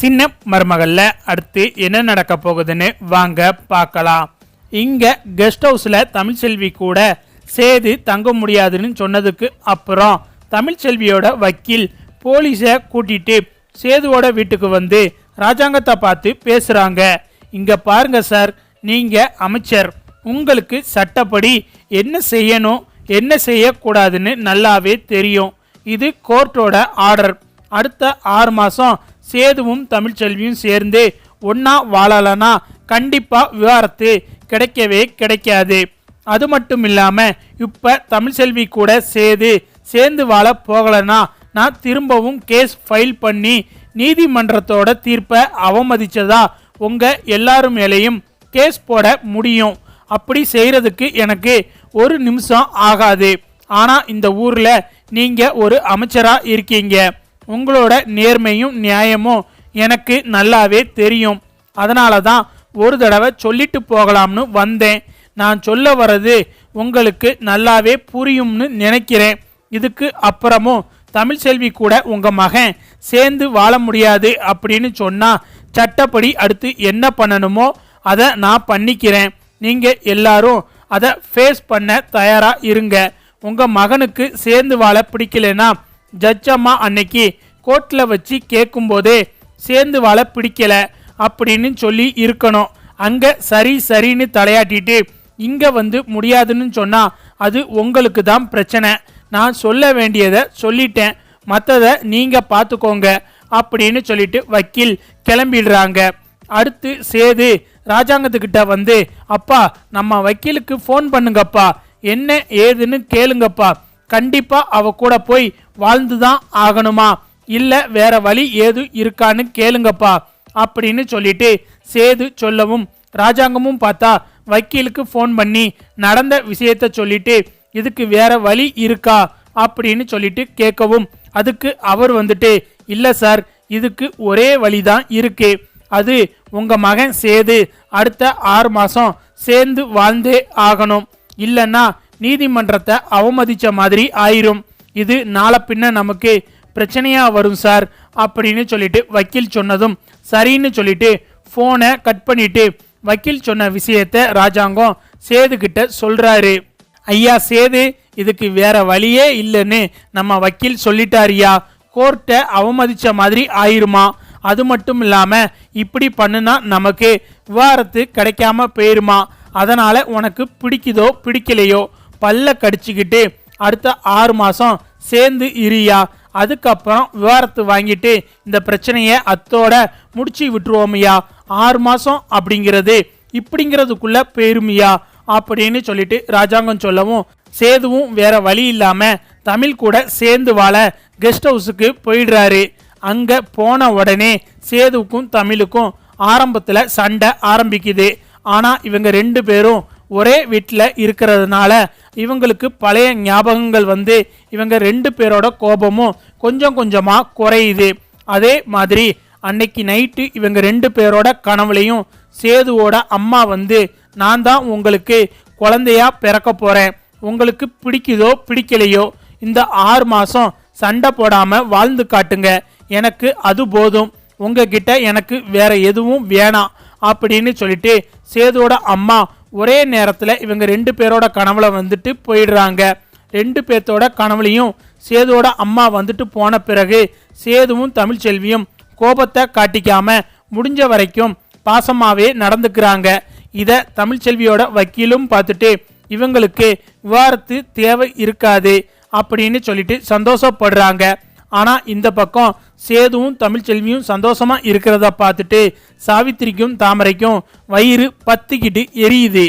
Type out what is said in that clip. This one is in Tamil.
சின்ன மருமகள்ல அடுத்து என்ன நடக்க போகுதுன்னு வாங்க பார்க்கலாம். இங்க கெஸ்ட் ஹவுஸ்ல தமிழ்செல்வி கூட சேது தங்க முடியாதுன்னு சொன்னதுக்கு அப்புறம் தமிழ்செல்வியோட வக்கீல் போலீஸை கூட்டிட்டு சேதுவோட வீட்டுக்கு வந்து ராஜாங்கத்தை பார்த்து பேசுறாங்க. இங்க பாருங்க சார் நீங்க அமைச்சர் உங்களுக்கு சட்டப்படி என்ன செய்யணும் என்ன செய்யக்கூடாதுன்னு நல்லாவே தெரியும். இது கோர்ட்டோட ஆர்டர் அடுத்த ஆறு மாதம் சேதுவும் தமிழ்ச்செல்வியும் சேர்ந்து ஒன்றா வாழலனா கண்டிப்பாக விவாரத்து கிடைக்கவே கிடைக்காது. அது மட்டும் இல்லாமல் இப்போ தமிழ்செல்வி கூட சேது சேர்ந்து வாழ போகலைன்னா நான் திரும்பவும் கேஸ் ஃபைல் பண்ணி நீதிமன்றத்தோட தீர்ப்பை அவமதிச்சதா உங்கள் எல்லாரும் மேலேயும் கேஸ் போட முடியும். அப்படி செய்கிறதுக்கு எனக்கு ஒரு நிமிஷம் ஆகாது. ஆனால் இந்த ஊரில் நீங்கள் ஒரு அமைச்சராக இருக்கீங்க. உங்களோட நேர்மையும் நியாயமும் எனக்கு நல்லாவே தெரியும். அதனால தான் ஒரு தடவை சொல்லிட்டு போகலாம்னு வந்தேன். நான் சொல்ல வர்றது உங்களுக்கு நல்லாவே புரியும்னு நினைக்கிறேன். இதுக்கு அப்புறமும் தமிழ்செல்வி கூட உங்க மகன் சேர்ந்து வாழ முடியாது அப்படின்னு சொன்னா சட்டப்படி அடுத்து என்ன பண்ணணுமோ அதை நான் பண்ணிக்கிறேன். நீங்க எல்லாரும் அதை ஃபேஸ் பண்ண தயாரா இருங்க. உங்க மகனுக்கு சேர்ந்து வாழ பிடிக்கலன்னா ஜட்ஜ் அம்மா அன்னைக்கு கோர்ட்டில் வச்சு கேட்கும்போதே சேர்ந்து வாழ பிடிக்கல அப்படின்னு சொல்லி இருக்கணும். அங்கே சரி சரின்னு தலையாட்டிட்டு இங்கே வந்து முடியாதுன்னு சொன்னால் அது உங்களுக்கு தான் பிரச்சனை. நான் சொல்ல வேண்டியதை சொல்லிட்டேன். மற்றதை நீங்கள் பார்த்துக்கோங்க அப்படின்னு சொல்லிட்டு வக்கீல் கிளம்பிடுறாங்க. அடுத்து சேது ராஜாங்கத்துக்கிட்ட வந்து அப்பா நம்ம வக்கீலுக்கு ஃபோன் பண்ணுங்கப்பா. என்ன ஏதுன்னு கேளுங்கப்பா. கண்டிப்பா அவ கூட போய் வாழ்ந்து தான் ஆகணுமா? இல்ல வேற வழி ஏது இருக்கான்னு கேளுங்கப்பா அப்படின்னு சொல்லிட்டு சேது சொல்லவும் ராஜாங்கமும் பார்த்தா வக்கீலுக்கு ஃபோன் பண்ணி நடந்த விஷயத்த சொல்லிட்டு இதுக்கு வேற வழி இருக்கா? அப்படின்னு சொல்லிட்டு கேட்கவும் அதுக்கு அவர் வந்துட்டு இல்ல சார் இதுக்கு ஒரே வழிதான் இருக்கு. அது உங்க மகன் சேது அடுத்த ஆறு மாசம் சேர்ந்து வாழ்ந்தே ஆகணும். இல்லைன்னா நீதிமன்றத்தை அவமதித்த மாதிரி ஆயிரும். இது நாளை பின்ன நமக்கு பிரச்சனையாக வரும் சார் அப்படின்னு சொல்லிட்டு வக்கீல் சொன்னதும் சரின்னு சொல்லிட்டு ஃபோனை கட் பண்ணிட்டு வக்கீல் சொன்ன விஷயத்த ராஜாங்கம் சேதுக்கிட்ட சொல்கிறாரு ஐயா சேது இதுக்கு வேற வழியே இல்லைன்னு நம்ம வக்கீல் சொல்லிட்டாரியா கோர்ட்டை அவமதித்த மாதிரி ஆயிருமா? அது மட்டும் இல்லாமல் இப்படி பண்ணுனா நமக்கு விவாரத்து கிடைக்காம போயிருமா? அதனால் உனக்கு பிடிக்குதோ பிடிக்கலையோ? பல்ல கடிச்சுக்கிட்டு அடுத்த ஆறு மாதம் சேர்ந்து இரியா. அதுக்கப்புறம் விவரத்து வாங்கிட்டு இந்த பிரச்சனையை அத்தோட முடிச்சு விட்டுருவோமையா. ஆறு மாதம் அப்படிங்கிறது இப்படிங்கிறதுக்குள்ள பெருமையா அப்படின்னு சொல்லிட்டு ராஜாங்கம் சொல்லவும் சேதுவும் வேற வழி இல்லாமல் தமிழ் கூட சேர்ந்து வாழ கெஸ்ட் ஹவுஸுக்கு போயிடுறாரு. அங்கே போன உடனே சேதுவுக்கும் தமிழுக்கும் ஆரம்பத்தில் சண்டை ஆரம்பிக்குது. ஆனால் இவங்க ரெண்டு பேரும் ஒரே வீட்டில் இருக்கிறதுனால இவங்களுக்கு பழைய ஞாபகங்கள் வந்து இவங்க ரெண்டு பேரோட கோபமும் கொஞ்சம் கொஞ்சமாக குறையுது. அதே மாதிரி அன்னைக்கு நைட்டு இவங்க ரெண்டு பேரோட கனவுலையும் சேதுவோட அம்மா வந்து நான் தான் உங்களுக்கு குழந்தையா பிறக்க போகிறேன் உங்களுக்கு பிடிக்குதோ பிடிக்கலையோ இந்த ஆறு மாதம் சண்டை போடாமல் வாழ்ந்து காட்டுங்க. எனக்கு அது போதும். உங்ககிட்ட எனக்கு வேற எதுவும் வேணாம். அப்படின்னு சொல்லிட்டு சேதுவோட அம்மா ஒரே நேரத்தில் இவங்க ரெண்டு பேரோட கனவுல வந்துட்டு போயிடுறாங்க. ரெண்டு பேர்த்தோட கனவுலையும் சேதுவோட அம்மா வந்துட்டு போன பிறகு சேதுவும் தமிழ்ச்செல்வியும் கோபத்தை காட்டிக்காம முடிஞ்ச வரைக்கும் பாசமாகவே நடந்துக்கிறாங்க. இதை தமிழ்ச்செல்வியோட வக்கீலும் பார்த்துட்டு இவங்களுக்கு விவாரத்து தேவை இருக்காது அப்படின்னு சொல்லிட்டு சந்தோஷப்படுறாங்க. ஆனால் இந்த பக்கம் சேதுவும் தமிழ்ச்செல்வியும் சந்தோஷமாக இருக்கிறத பார்த்துட்டு சாவித்திரிக்கும் தாமரைக்கும் வயிறு பத்திக்கிட்டு எரியுது.